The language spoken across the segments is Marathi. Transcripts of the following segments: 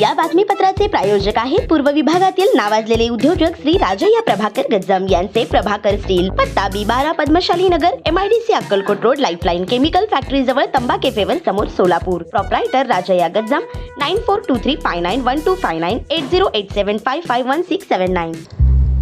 या बातमीपत्राचे प्रायोजक आहेत पूर्व विभागातील नावाजलेले उद्योजक श्री राजय्या प्रभाकर गज्जम यांचे प्रभाकर स्टील पत्ता बी बारा Padmashali Nagar MIDC Akkalkot road lifeline chemical factory जवळ तंबा केफेवर समोर Solapur. Proprietor Rajayya Gajjam nine four two three five nine one two five nine eight zero eight seven five five one six seven nine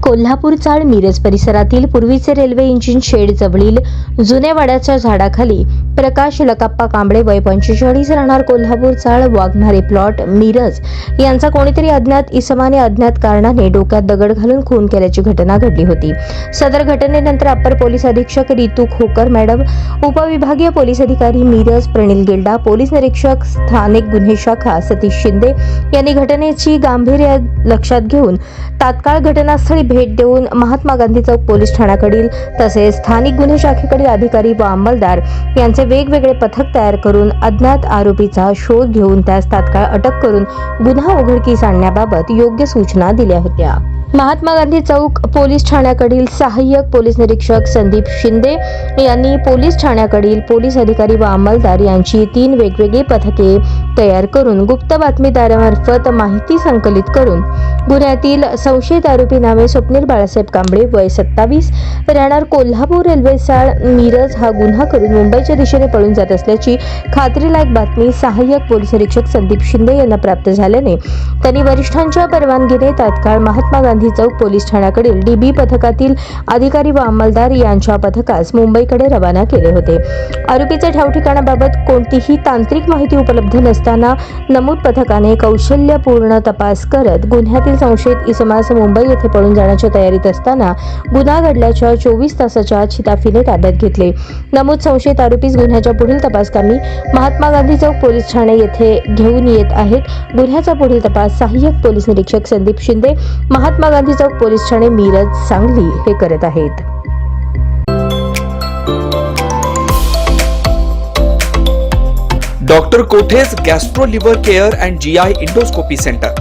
Kolhapur चाळ मिरज परिसरातील पूर्वीचे रेल्वे इंजिन शेड जवळील जुन्या वाड्याच्या झाडाखाली प्रकाश लकाप्पा कांबळे वय पंचेचाळीस राहणार कोल्हापूर चाळ वाघमारे प्लॉट मिरज. यांचा कोणीतरी अज्ञात इसमाने अज्ञात कारणाने डोक्यात दगड घालून खून केल्याची घटना घडली होती. सदर घटनेनंतर अप्पर पोलीस अधीक्षक रितू खोकर मॅडम उपविभागीय पोलीस अधिकारी मिरज प्रणिल गिल्डा पोलीस निरीक्षक स्थानिक गुन्हे शाखा सतीश शिंदे यांनी घटनेची गांभीर्य लक्षात घेऊन तात्काळ घटनास्थळी भेट देऊन महात्मा गांधी चौक पोलीस ठाण्याकडील तसेच स्थानिक गुन्हे शाखेकडील अधिकारी व अंमलदार यांचे वेगवेगळे पथक तयार करून अज्ञात आरोपीचा शोध घेऊन त्यास तात्काळ अटक करून गुन्हा उघडकीस आणण्याबाबत योग्य सूचना दिल्या होत्या. महात्मा गांधी चौक पोलीस ठाण्याकडील सहाय्यक पोलीस निरीक्षक संदीप शिंदे यांनी पोलीस ठाण्याकडील पोलीस अधिकारी व अंमलदार यांची तीन वेगवेगळी पथके तयार करून गुप्त बातमीदारामार्फत माहिती संकलित करून गुन्ह्यातील संशयित आरोपी नावे स्वप्नील बाळासाहेब कांबळे वय सत्तावीस. राहणार कोल्हापूर रेल्वे साळ मिरज हा गुन्हा करून मुंबईच्या दिशेने पळून जात असल्याची खात्रीलायक बातमी सहाय्यक पोलीस अधीक्षक संदीप शिंदे यांना प्राप्त झाल्याने त्यांनी वरिष्ठांच्या परवानगीने तात्काळ महात्मा गांधी चौक पोलीस ठाण्याकडील डीबी पथकातील अधिकारी व अंमलदार यांच्या पथकास मुंबईकडे रवाना केले होते. आरोपीच्या ठाव ठिकाणाबाबत कोणतीही तांत्रिक माहिती उपलब्ध नसताना नमूद पथकाने कौशल्यपूर्ण तपास करत गुन्ह्यातील संशयित इसमास मुंबई येथे पळून जाण्याच्या तयारीत असताना गुन्हा घडल्याच्या चोवीस तासाच्या छिताफीने ताब्यात घेतले. नमूद संशयित आरोपीस गुन्ह्याच्या पुढील तपासकामी महात्मा गांधी चौक पोलीस ठाणे येथे घेऊन येत आहेत. गुन्ह्याचा पुढील तपास सहाय्यक पोलीस निरीक्षक संदीप शिंदे महात्मा गांधी चौक पोलीस ठाणे मिरज सांगली हे करत आहेत. Doctor Kothe's gastro liver care and G I endoscopy centre.